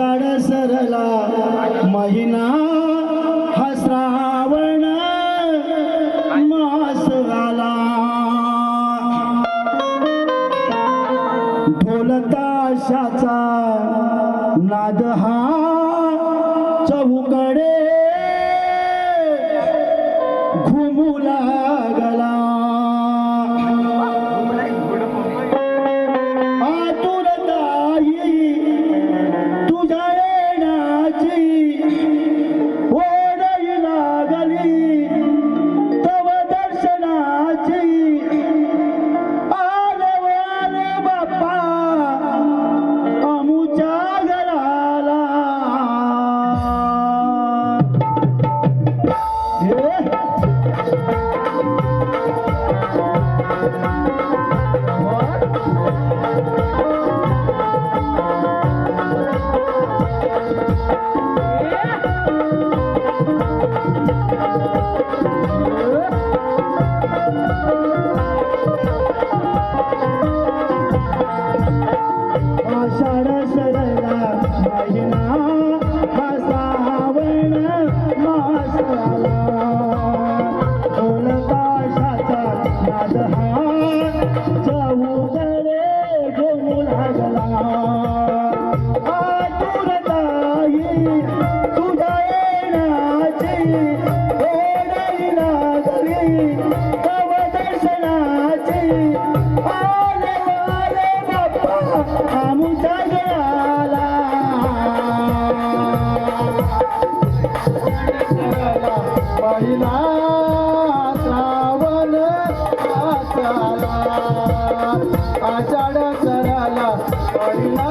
आषाढ सरला. महिना हा श्रावण मास आला ढोलताशाचा नाद हा चौकडे घुमुला I'm not Bye.